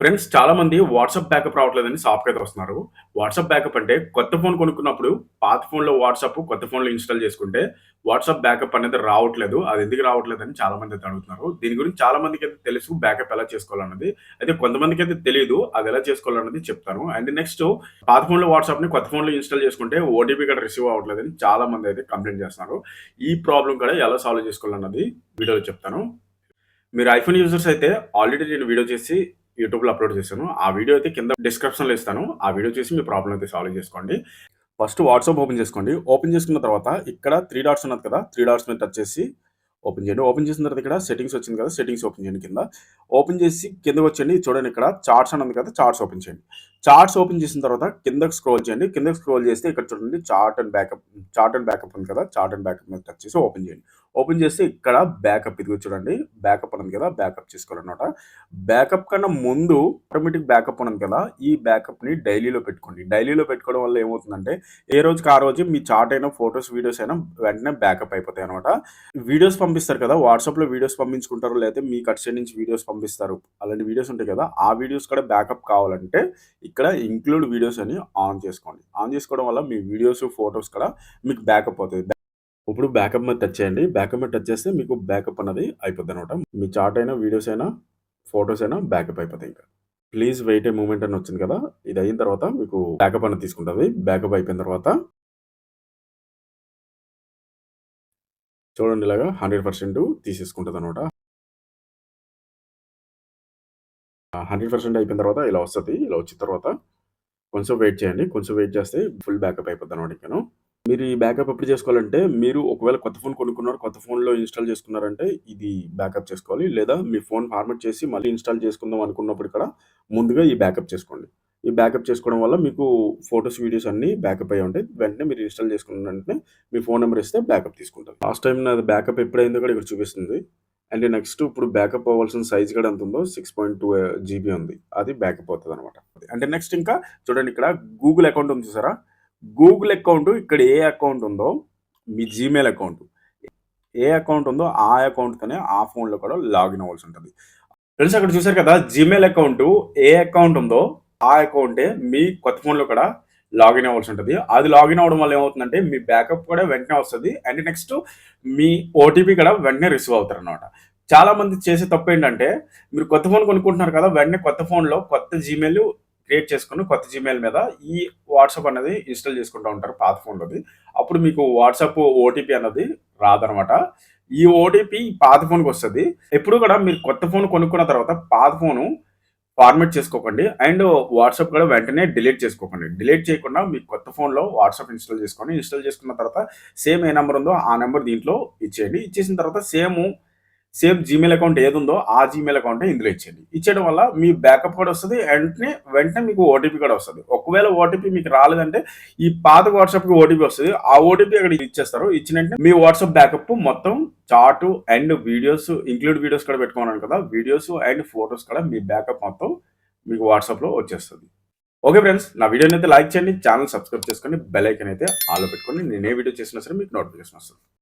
Friends చాలా మంది WhatsApp backup రావట్లేదని షాప్‌కి అయితే వస్తున్నారు. వాట్సాప్ బ్యాకప్ అంటే కొత్త ఫోన్ కొనుక్కున్నప్పుడు పాత ఫోన్‌లో వాట్సాప్ కొత్త ఫోన్‌లో ఇన్‌స్టాల్ చేసుకుంటే వాట్సాప్ బ్యాకప్ అనేది రావట్లేదు. అది ఎందుకు రావట్లేదని చాలా మంది అయితే అడుగుతున్నారు. దీని గురించి చాలా అయితే తెలుసు బ్యాకప్ ఎలా చేసుకోవాలన్నది. అయితే కొంతమందికి అయితే తెలియదు అది ఎలా చేసుకోవాలన్నది చెప్తాను. అండ్ నెక్స్ట్ పాత ఫోన్‌లో వాట్సాప్‌ని కొత్త ఫోన్‌లో ఇన్‌స్టాల్ చేసుకుంటే ఓటీపీ కూడా రిసీవ్ అవ్వట్లేదని చాలా మంది అయితే కంప్లైంట్ చేస్తున్నారు. ఈ ప్రాబ్లమ్ కూడా ఎలా సాల్వ్ చేసుకోవాలన్నది వీడియోలో చెప్తాను. మీరు ఐఫోన్ యూజర్స్ అయితే ఆల్రెడీ నేను వీడియో చేసి యూట్యూబ్‌లో అప్‌లోడ్ చేశాను. ఆ వీడియో అయితే కింద డిస్క్రిప్షన్‌లో ఇస్తాను. ఆ వీడియో చూసి మీ ప్రాబ్లమ్ అయితే సాల్వ్ చేసుకోండి. ఫస్ట్ వాట్సాప్ ఓపెన్ చేసుకోండి. ఓపెన్ చేసుకున్న తర్వాత ఇక్కడ త్రీ డాట్స్ ఉన్నది కదా! త్రీ డాట్స్ మీద టచ్ చేసి ఓపెన్ చేయండి. ఓపెన్ చేసిన తర్వాత ఇక్కడ సెట్టింగ్స్ వచ్చింది కదా! సెట్టింగ్స్ ఓపెన్ చేయండి కింద. ఓపెన్ చేసి కిందకొచ్చేయండి. చూడండి ఇక్కడ చార్ట్స్ అని ఉంది కదా! చార్ట్స్ ఓపెన్ చేయండి. చార్ట్స్ ఓపెన్ చేసిన తర్వాత కిందకి స్క్రోల్ చేయండి. కిందకి స్క్రోల్ చేస్తే ఇక్కడ చూడండి chat and backup chat and backup ఉంది కదా! చార్ట్ అండ్ బ్యాకప్ మీద టచ్ చేసి ఓపెన్ చేయండి. ఓపెన్ చేస్తే ఇక్కడ బ్యాకప్ ఇదిగో చూడండి. బ్యాకప్ ఉన్నది కదా! బ్యాకప్ చేసుకోవాలన్నమాట. బ్యాకప్ కన్నా ముందు ఆటోమేటిక్ బ్యాకప్ ఉన్నది కదా! ఈ బ్యాకప్‌ని డైలీలో పెట్టుకోండి. డైలీలో పెట్టుకోవడం వల్ల ఏమవుతుందంటే ఏ రోజుకి ఆ రోజు మీ చార్ట్ అయినా, ఫొటోస్ వీడియోస్ అయినా వెంటనే బ్యాకప్ అయిపోతాయి అనమాట వీడియోస్ పంపిస్తారు కదా! వాట్సాప్‌లో వీడియోస్ పంపించుకుంటారు. లేకపోతే మీకు కట్ సైడ్ నుంచి వీడియోస్ పంపిస్తారు. అలాంటి వీడియోస్ ఉంటాయి కదా! ఆ వీడియోస్ కూడా బ్యాకప్ కావాలంటే ఇక్కడ ఇంక్లూడ్ వీడియోస్ అని ఆన్ చేసుకోండి. ఆన్ చేసుకోవడం వల్ల మీ వీడియోస్, ఫోటోస్ కూడా మీకు బ్యాకప్ అవుతాయి. ఇప్పుడు బ్యాకప్ మీద టచ్ చేయండి. బ్యాకప్ మీద టచ్ చేస్తే మీకు బ్యాకప్ అన్నది అయిపోద్దనమాట. మీ చార్ట్ అయినా, వీడియోస్ అయినా, ఫోటోస్ అయినా బ్యాకప్ అయిపోతాయి ఇంకా. ప్లీజ్ వెయిట్ ఏ మూమెంట్ అని వచ్చింది కదా! ఇది అయిన తర్వాత మీకు బ్యాకప్ అనేది తీసుకుంటుంది బ్యాకప్ అయిపోయిన తర్వాత చూడండి ఇలాగా హండ్రెడ్ పర్సెంట్ తీసేసుకుంటుంది అనమాట హండ్రెడ్ పర్సెంట్ అయిపోయిన తర్వాత ఇలా వస్తుంది ఇలా వచ్చిన తర్వాత కొంచెం వెయిట్ చేయండి. కొంచెం వెయిట్ చేస్తే ఫుల్ బ్యాకప్ అయిపోద్దనమాట ఇంకను. మీరు ఈ బ్యాకప్ ఎప్పుడు చేసుకోవాలంటే మీరు ఒకవేళ కొత్త ఫోన్ కొనుక్కున్నారు. కొత్త ఫోన్‌లో ఇన్‌స్టాల్ చేసుకున్నారంటే ఇది బ్యాకప్ చేసుకోవాలి. లేదా మీ ఫోన్ ఫార్మాట్ చేసి మళ్ళీ ఇన్‌స్టాల్ చేసుకుందాం అనుకున్నప్పుడు ఇక్కడ ముందుగా ఈ బ్యాకప్ చేసుకోండి. ఈ బ్యాకప్ చేసుకోవడం వల్ల మీకు ఫోటోస్, వీడియోస్ అన్నీ బ్యాకప్ అయ్యి ఉంటాయి. వెంటనే మీరు ఇన్‌స్టాల్ చేసుకున్న వెంటనే మీ ఫోన్ నెంబర్ ఇస్తే బ్యాకప్ తీసుకుంటారు లాస్ట్ టైం నాది బ్యాకప్ ఎప్పుడైందో కూడా ఇక్కడ చూపిస్తుంది. అండ్ నెక్స్ట్ ఇప్పుడు బ్యాకప్ అవ్వాల్సిన సైజ్ కూడా ఎంత ఉందో 6.2 జీబీ ఉంది. అది బ్యాకప్ అవుతుంది అనమాట అంటే నెక్స్ట్ ఇంకా చూడండి ఇక్కడ గూగుల్ అకౌంట్ ఉంది చూసారా? గూగుల్ అకౌంట్ ఇక్కడ ఏ అకౌంట్ ఉందో మీ జీమెయిల్ అకౌంట్. ఏ అకౌంట్ ఉందో ఆ అకౌంట్‌తోనే ఆ ఫోన్‌లో కూడా లాగిన్ అవ్వాల్సి ఉంటుంది ఫ్రెండ్స్ అక్కడ చూసారు కదా! జీమెయిల్ అకౌంట్ ఏ అకౌంట్ ఉందో ఆ అకౌంటే మీ కొత్త ఫోన్‌లో కూడా లాగిన్ అవ్వాల్సి ఉంటుంది అది లాగిన్ అవ్వడం వల్ల ఏమవుతుందంటే మీ బ్యాకప్ కూడా వెంటనే వస్తుంది అండ్ నెక్స్ట్ మీ ఓటీపీ కూడా వెంటనే రిసీవ్ అవుతారనమాట. చాలా మంది చేసే తప్పు ఏంటంటే మీరు కొత్త ఫోన్ కొనుక్కుంటున్నారు కదా! వెంటనే కొత్త ఫోన్‌లో కొత్త జీమెయిల్ క్రియేట్ చేసుకొని కొత్త జీమెయిల్ మీద ఈ వాట్సాప్ అనేది ఇన్‌స్టాల్ చేసుకుంటా ఉంటారు పాత ఫోన్‌లోది. అప్పుడు మీకు వాట్సాప్ ఓటీపీ అన్నది రాదనమాట. ఈ ఓటీపీ పాత ఫోన్కి వస్తుంది ఎప్పుడు కూడా మీరు కొత్త ఫోన్ కొనుక్కున్న తర్వాత పాత ఫోను ఫార్మేట్ చేసుకోకండి. అండ్ వాట్సాప్ కూడా వెంటనే డిలీట్ చేసుకోకండి. డిలీట్ చేయకుండా మీ కొత్త ఫోన్‌లో వాట్సాప్ ఇన్‌స్టాల్ చేసుకోండి. ఇన్‌స్టాల్ చేసుకున్న తర్వాత సేమ్ ఏ నెంబర్ ఉందో ఆ నెంబర్ దీంట్లో ఇచ్చేయండి. ఇచ్చేసిన తర్వాత సేమ్ సేమ్ జీమెయిల్ అకౌంట్ ఏదుందో ఆ జీమెయిల్ అకౌంట్ ఇందులో ఇచ్చేయండి. ఇచ్చేయడం వల్ల మీ బ్యాకప్ కూడా వస్తుంది వెంటనే వెంటనే మీకు ఓటీపీ కూడా వస్తుంది ఒకవేళ ఓటీపీ మీకు రాలేదంటే ఈ పాత వాట్సాప్‌కి ఓటీపీ వస్తుంది ఆ ఓటీపీ అక్కడ ఇచ్చేస్తారు. ఇచ్చిన వెంటనే మీ వాట్సాప్ బ్యాకప్ మొత్తం chat and videos include videos కూడా పెట్టుకున్నాను కదా! వీడియోస్ అండ్ ఫొటోస్ కూడా మీ బ్యాకప్ మొత్తం మీకు వాట్సాప్‌లో వచ్చేస్తుంది ఓకే ఫ్రెండ్స్. నా వీడియోని అయితే లైక్ చేయండి. ఛానల్ సబ్స్క్రైబ్ చేసుకోండి. బెల్ ఐకన్ అయితే ఆలో పెట్టుకోండి. నేను ఏ వీడియో చేసినా సరే మీకు నోటిఫికేషన్ వస్తుంది